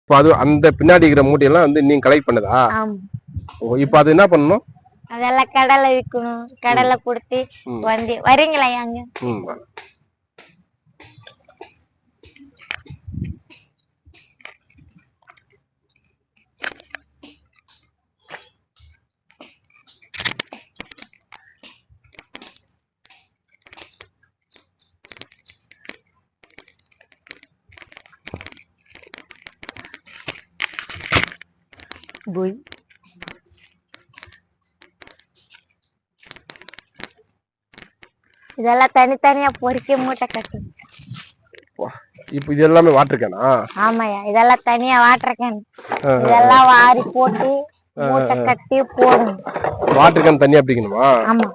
இப்போ அது அந்த பின்னாடி இருக்கிற மூட்டையெல்லாம் வந்து நீங்க கலெக்ட் பண்ணதா? இப்போ அது என்ன பண்ணணும்? அதெல்லாம் கடலை விக்கணும் கடலை கொடுத்து. வந்து வரீங்களா அங்க போய் இதெல்லாம் தனித்தனியா பொறிக்க மூட்டை கட்டு. இப்போ இது எல்லாமே வாட்டர் கேனா ஆமாய்யா இதெல்லாம் தனியா வாட்டர் கேன் இதெல்லாம் வாரி போட்டு மூட்டை கட்டி போடணும். வாட்டர் கேன் தனியா பிடிக்கணுமா? ஆமா.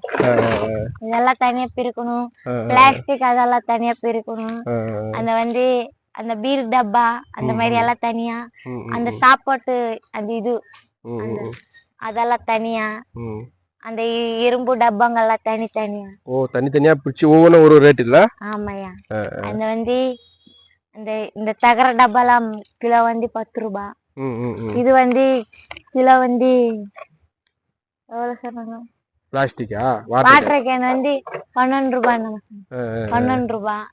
இதெல்லாம் தனியா பிரிக்கணும். பிளாஸ்டிக் அதெல்லாம் தனியா பிரிக்கணும். அந்த வந்து அந்த பீர் டப்பா அந்த மாதிரி எல்லாம் தனியா அந்த சாப்பாட்டு அந்த இது அதெல்லாம் தனியா. அந்த இரும்பு டப்பாங்கெல்லாம் தனித்தனியா. ஓ தனித்தனியா பிடிச்சி ஒவ்வொன்றும் ஒரு ரேட் இல்ல ஆமாய்யா. அந்த வந்து இந்த இந்த தகர டப்பாலாம் கிலோ வந்து பத்து ரூபா. இது வந்து கிலோ வந்து எவ்வளவு சொன்னாங்க பிளாஸ்டிக்கா வாட்டர் கேன் வந்து பன்னெண்டு ரூபாய். பன்னெண்டு ரூபாய்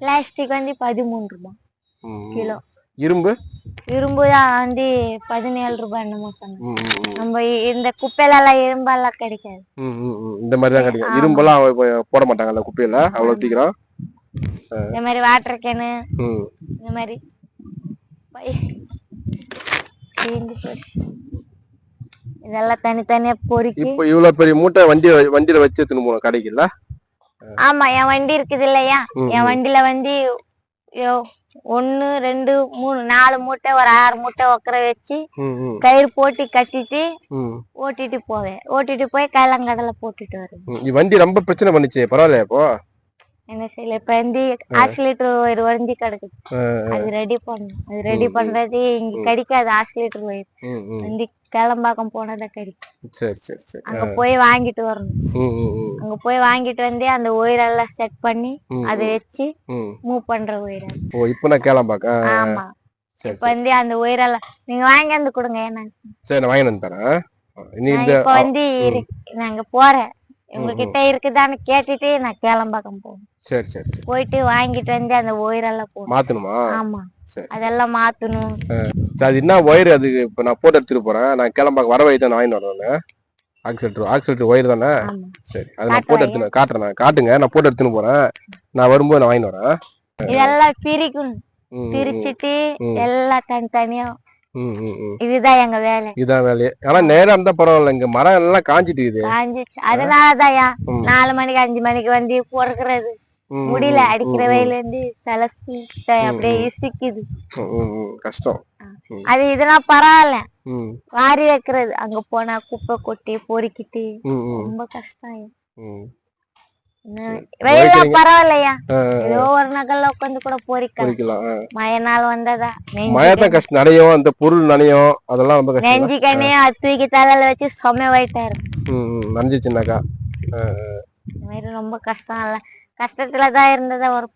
பிளாஸ்டிக் வந்து பதிமூணு ரூபாய். கிலோ. இரும்பு? இரும்பு தான் வந்து பதினேழு ரூபாய் என்னமோ சொன்னாங்க. நம்ம இந்த குப்பையில எல்லாம் இரும்பெல்லாம் கிடைக்காது. இந்த மாதிரி தான் கிடைக்கும் இரும்பெல்லாம் போட மாட்டாங்கல்ல குப்பையில? அவ்வளவு சீக்கிரம்? இந்த மாதிரி வாட்டர் கேனு. இந்த மாதிரி. இதெல்லாம் தனித்தனியா பொறுக்கி. இப்போ இவ்வளவு பெரிய மூட்டை வண்டி வண்டியில வச்சு எடுத்துன்னு போகணும் கடைக்கு இல்ல? ஆமா என் வண்டி இருக்குது இல்லையா? என் வண்டியில வந்து ஒண்ணு ரெண்டு மூணு நாலு மூட்டை ஒரு ஆறு மூட்டை உக்கர வச்சு கயிறு போட்டு கட்டிட்டு ஓட்டிட்டு போவேன். ஓட்டிட்டு போய் கைலங்கடலை போட்டுட்டு வருவேன். வண்டி ரொம்ப பிரச்சனை பண்ணுச்சு பரவாயில்லையா இப்போ? என்ன செய்யல இப்ப வந்து ஆக்சிலேட்டர் ஒரு வண்டி கிடக்குது. அது ரெடி பண்ணணும். அது ரெடி பண்றது இங்க கிடைக்காது ஆக்சிலேட்டர் ஒயர். வந்து கேளம்பாக்கம் போனதான் கிடைக்கும் சரி சரி சரி. அங்க போய் வாங்கிட்டு வரணும். அங்க போய் வாங்கிட்டு வந்து அந்த ஒயரெல்லாம் செட் பண்ணி அதை வச்சு. மூவ் பண்ற ஒயர் ஓ இப்போ நான் கேளாம்பாக்கா ஆமா. இப்ப வந்து அந்த ஒயரெல்லாம் நீங்க வாங்கி வந்து கொடுங்க ஏன்னா. சரி நான் வாங்கி வந்து தரேன். இப்ப வந்து அங்க போறேன். உங்ககிட்ட இருக்குதான்னு கேட்டுட்டு நான் கேளம்பாக்கம் போகணும். சரி சரி போயிட்டு வாங்கிட்டு வந்து அந்த ஒயரெல்லாம் போடணும். மாத்தணுமா? ஆமா. அதெல்லாம் மாத்தணும். அது என்ன ஒயர் அது இப்போ நான் போட்டு எடுத்துட்டு போறேன். நான் கிளம்பாக்க வர வழி தான் நான் வாங்கிட்டு வரேன் ஆக்சிலேட்டர் ஆக்சிலேட்டர் ஒயர் தானே? சரி அது நான் போட்டு எடுத்துன்னு காட்டுறேன் காட்டுங்க. நான் போட்டு எடுத்துன்னு போறேன். நான் வரும்போது நான் வாங்கிட்டு வரேன். இதெல்லாம் பிரிக்கணும் பிரிச்சுட்டு. எல்லாம் தனித்தனியா. இதுதான் எங்க வேலை. இதான் வேலையே ஆனா நேரம் இருந்தா பரவாயில்ல. இங்க மரம் எல்லாம் காஞ்சிட்டு இருக்குது. காஞ்சிச்சு. அதனாலதான்யா ம். நாலு மணிக்கு அஞ்சு மணிக்கு வந்து பொறுக்கிறது முடியல அடிக்கிற வெயில இருந்து தலை அப்படியே இசிக்குது. கஷ்டம். அது இதெல்லாம் பரவாயில்ல. வாரி வைக்கிறது. அங்க போனா குப்பை கொட்டி பொறுக்கிட்டு ரொம்ப கஷ்டம். ம். வெயில பரவாயில்லையா? ஏதோ ஒரு நகல்ல உட்காந்து கூட பொறிக்கலாம். மழை நாள் வந்ததா? மழை தான் கஷ்டம். நனையும். அந்த பொருள் நனையும். அதெல்லாம் ரொம்ப கஷ்டம். நெஞ்சு கண்ணையும் அது தூக்கி தலையில வச்சு சொம வயிட்டா இருக்கும் நனைஞ்சிச்சுனாக்கா ரொம்ப கஷ்டம். இல்ல கஷ்டத்துலதான் இருந்ததா ஒரு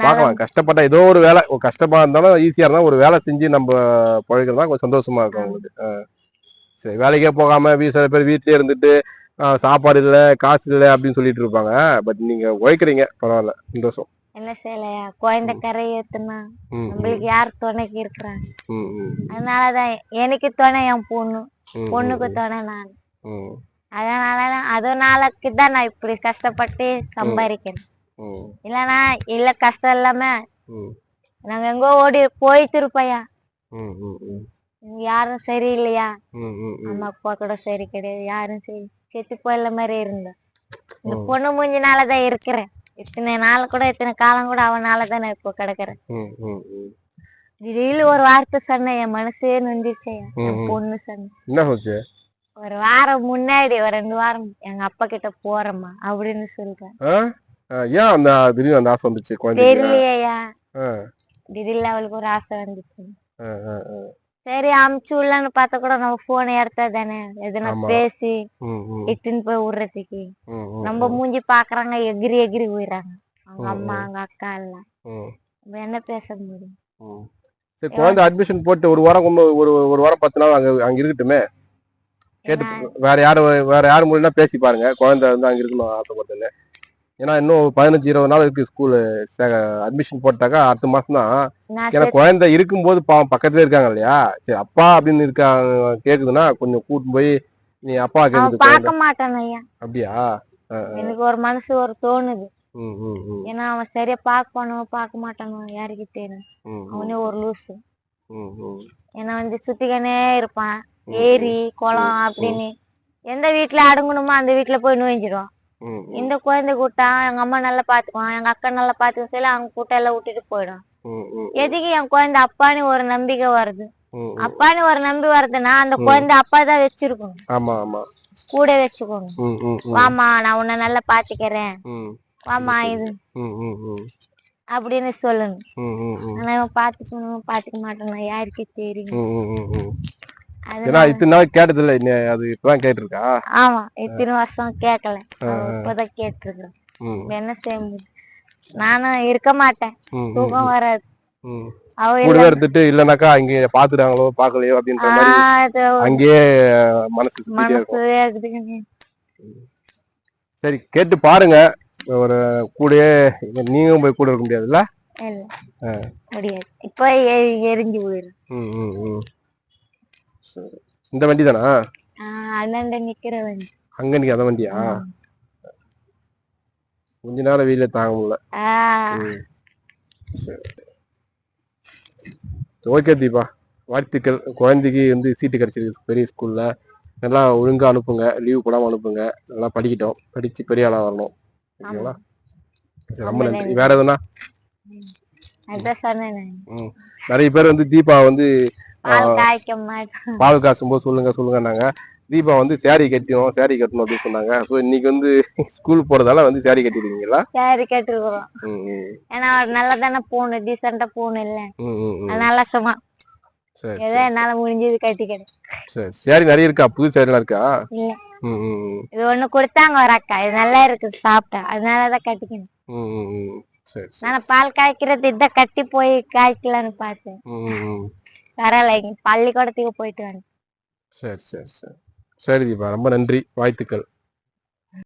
பார்க்கலாம். கஷ்டப்பட்டா ஏதோ ஒரு வேலை கஷ்டமா இருந்தாலும் ஈஸியா இருந்தாலும் ஒரு வேலை செஞ்சு நம்ம பழகிறது கொஞ்சம் சந்தோஷமா இருக்கும் அவங்களுக்கு. சரி வேலைக்கே போகாம வீ சில பேர் வீட்லயே இருந்துட்டு சாப்பாடு இல்ல காசு இல்ல அப்படின்னு சொல்லிட்டு இருப்பாங்க. பட் நீங்க உழைக்கிறீங்க பரவாயில்ல சந்தோஷம். என்ன செய்யலையா குழந்தை கரை ஏத்துனா நம்மளுக்கு யார் துணைக்கு இருக்கிறாங்க? ம், ம், அதனாலதான் எனக்கு துணை என் பொண்ணு. பொண்ணுக்கு துணை நான். ம், அதனால அதனாலக்கு தான் நான் இப்படி கஷ்டப்பட்டு சம்பாதிக்கிறேன். இல்லனா இல்ல கஷ்டம் இல்லாம நாங்க எங்கோ ஓடி போயிட்டு இருப்பையா? யாரும் சரியில்லையா. அம்மா அப்பா கூட சரி கிடையாது. யாரும் சரி செத்து போயில மாதிரி இருந்தேன் இந்த. பொண்ணு மூஞ்சினாலதான் இருக்கிறேன். இத்தனை நாள் கூட இத்தனை காலம் கூட அவனாலதான் நான் இப்போ கிடக்குறேன். திடீர்னு ஒரு வார்த்தை சொன்னேன் என் மனசே நொந்திச்சேன். பொண்ணு சொன்ன ஒரு வாரம் முன்னாடி ஒரு ரெண்டு வாரம் எங்க அப்பா கிட்ட போறேம்மா அப்படின்னு சொல்றேன் ஏன் அந்த திடீர்னு அந்த ஆசை வந்துச்சு தெரியலையா? ஆ, திடீர்னு அவளுக்கு ஒரு ஆசை வந்துச்சு. சரி அமுச்சு விடலான்னு பார்த்தா கூட நம்ம போன் எடுத்தா தானே. எதுனா. பேசி இட்டுன்னு போய் விடுறதுக்கு. நம்ம மூஞ்சி பாக்குறாங்க எகிரி எகிரி போயிடுறாங்க. அவங்க அம்மா அவங்க அக்கா எல்லாம். நம்ம என்ன பேச முடியும். சரி குழந்தை அட்மிஷன் போட்டு ஒரு வாரம் ஒரு ஒரு வாரம் பத்து நாள் அங்க அங்க இருக்கட்டுமே? கேட்டு வேற யாரு வேற யாரு மூலியமா பேசி பாருங்க. குழந்தை வந்து அங்க இருக்கணும் ஆசைப்பட்டேன்னு ஏன்னா இன்னும் பதினஞ்சு இருபது நாள் இருக்கு ஸ்கூலு அட்மிஷன் போட்டாக்கா அடுத்த மாசம் தான் ஏன்னா குழந்தை இருக்கும்போது பாவம் பக்கத்துல இருக்காங்க இல்லையா? சரி அப்பா அப்படின்னு இருக்காங்க கேக்குதுன்னா கொஞ்சம் கூட்டு போய் நீ அப்பா கேக்குது பார்க்க மாட்டான் ஐயா. அப்படியா? எனக்கு ஒரு மனசு ஒரு தோணுது. ஏன்னா அவன் சரியா பார்க்கணும் பார்க்க மாட்டானோ யாருக்கு தெரியும் அவனே ஒரு லூசு ஏன்னா வந்து சுத்திக்கனே இருப்பான். ஏரி குளம் அப்படின்னு எந்த வீட்டுல அடங்கணுமோ அந்த வீட்டுல போய் நுழைஞ்சிடும் ம் ம். இந்த குழந்தை கூட்டா எங்க அம்மா நல்லா பாத்துக்குவான் எங்க அக்கா நல்லா பாத்துக்க சொல்லி அவங்க கூட்டம் எல்லாம் விட்டுட்டு போயிடும். எதுக்கு என் குழந்தை அப்பான்னு ஒரு நம்பிக்கை வருது. அப்பான்னு ஒரு நம்பி வருதுன்னா அந்த குழந்தை அப்பா தான் ஆமா கூட வச்சுக்கணும். வாமா நான் உன்னை நல்லா பாத்துக்கிறேன். வாமா இது. அப்படின்னு சொல்லணும். ஆனா பாத்துக்கணும் பாத்துக்க மாட்டானா யாருக்கு தெரியும். ஏன்னா இத்தனை நாள் கேட்டது இல்ல இன்ன- அது இப்பதான் கேட்டிருக்கா? ஆமா இத்தனை வருஷம் கேட்கல இப்பதான் கேட்டிருக்கேன் என்ன செய்ய நானும் இருக்க மாட்டேன். தூக்கம் வராது. கூடவே இருந்துட்டு இல்லனாக்கா அங்கே பாத்துட்டாங்களோ பாக்கலையோ அப்படின்ற மாதிரி அங்கேயே மனசு சரி கேட்டு பாருங்க. ஒரு கூடயே நீங்களும் போய் கூட இருக்க முடியாதுல்ல? முடியாது. இப்ப எரிஞ்சு போயிடும். இந்த வண்டி தானா அண்ணாண்ட நிக்கிற அங்க நீங்க அந்த வண்டியா? கொஞ்ச நேரம் வெயில தாங்க முடியல ஓகே தீபா. வாழ்த்துக்கள். குழந்தைக்கு வந்து சீட்டு கிடைச்சிருக்கு. பெரிய ஸ்கூல்ல. நல்லா ஒழுங்கா அனுப்புங்க. லீவ் போடாம அனுப்புங்க. நல்லா படிக்கட்டும். படிச்சு பெரிய ஆளா வரணும். ஓகேங்களா? ரொம்ப நன்றி. வேற எதுனா. நிறைய பேர் வந்து தீபா வந்து பால் காசும் போது சொல்லுங்க சொல்லுங்கன்னாங்க. தீபா வந்து சேரீ கட்டணும் சேரீ கட்டணும் அப்படின்னு சொன்னாங்க. ஸோ இன்னைக்கு வந்து ஸ்கூல் போறதால வந்து சேரீ கட்டிருக்கீங்களா? சரி கேட்டுருக்குறோம். ஏன்னா நல்லா தானே போகணும் டீசெண்டா போகணும் இல்ல. அதனால சும்மா ஏதோ என்னால முடிஞ்சது கட்டிக்கிறேன். சரி சேரீ நிறைய இருக்கா? புது சேரீலாம் இருக்கா? இது ஒண்ணு கொடுத்தாங்க ஒரு அக்கா. இது நல்லா இருக்குது சாப்பிட்டா. அதனாலதான் கட்டிக்கணும். நான் பால் காய்க்கிறது இதான் கட்டி போய் காய்க்கலான்னு பார்த்தேன். ம் வரல பள்ளிக்கூடத்துக்கு போயிட்டு வந்தேன். சரி சரி சரி. சரி தீபா ரொம்ப நன்றி. வாழ்த்துக்கள்.